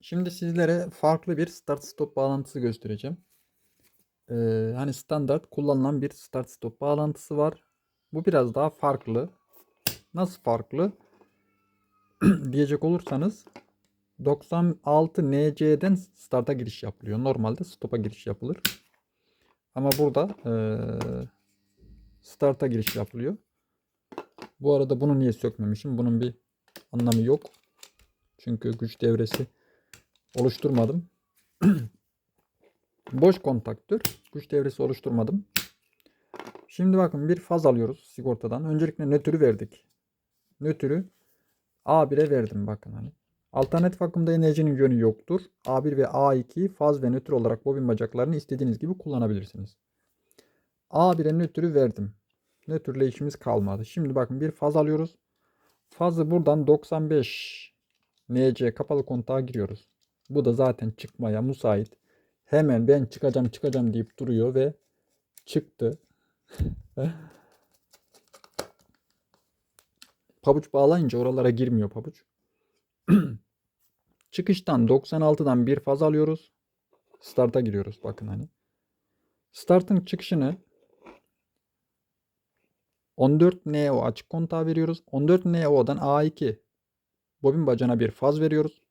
Şimdi sizlere farklı bir start stop bağlantısı göstereceğim. Ee, hani standart kullanılan bir start stop bağlantısı var. Bu biraz daha farklı. Nasıl farklı? diyecek olursanız 96 NC'den start'a giriş yapılıyor. Normalde stop'a giriş yapılır. Ama burada eee start'a giriş yapılıyor. Bu arada bunu niye sökmemişim? Bunun bir anlamı yok. Çünkü güç devresi oluşturmadım. Boş kontaktör. Güç devresi oluşturmadım. Şimdi bakın bir faz alıyoruz sigortadan. Öncelikle nötrü verdik. Nötrü A1'e verdim bakın hani. Alternatif akımda enerjinin yönü yoktur. A1 ve A2 faz ve nötr olarak bobin bacaklarını istediğiniz gibi kullanabilirsiniz. A1'e nötrü verdim. Nötrle işimiz kalmadı. Şimdi bakın bir faz alıyoruz. Fazı buradan 95 NC kapalı kontağa giriyoruz. Bu da zaten çıkmaya müsait. Hemen ben çıkacağım çıkacağım deyip duruyor ve çıktı. pabuç bağlayınca oralara girmiyor pabuç. Çıkıştan 96'dan bir faz alıyoruz. Start'a giriyoruz bakın hani. Start'ın çıkışını 14 NO açık kontağı veriyoruz. 14 NO'dan A2 bobin bacana bir faz veriyoruz.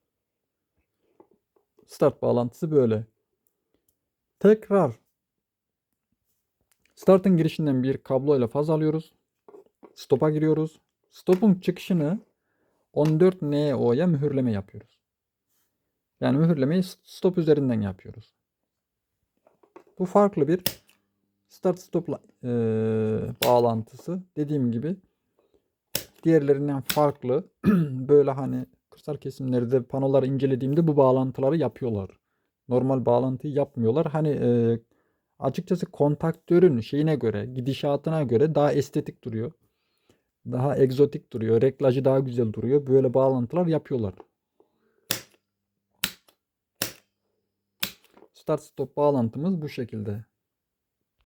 Start bağlantısı böyle. Tekrar startın girişinden bir kabloyla faz alıyoruz. Stop'a giriyoruz. Stop'un çıkışını 14 NO'ya mühürleme yapıyoruz. Yani mühürlemeyi stop üzerinden yapıyoruz. Bu farklı bir start stop e, bağlantısı. Dediğim gibi diğerlerinden farklı. Böyle hani kırsal kesimlerde panoları incelediğimde bu bağlantıları yapıyorlar. Normal bağlantıyı yapmıyorlar. Hani e, açıkçası kontaktörün şeyine göre, gidişatına göre daha estetik duruyor. Daha egzotik duruyor. Reklajı daha güzel duruyor. Böyle bağlantılar yapıyorlar. Start stop bağlantımız bu şekilde.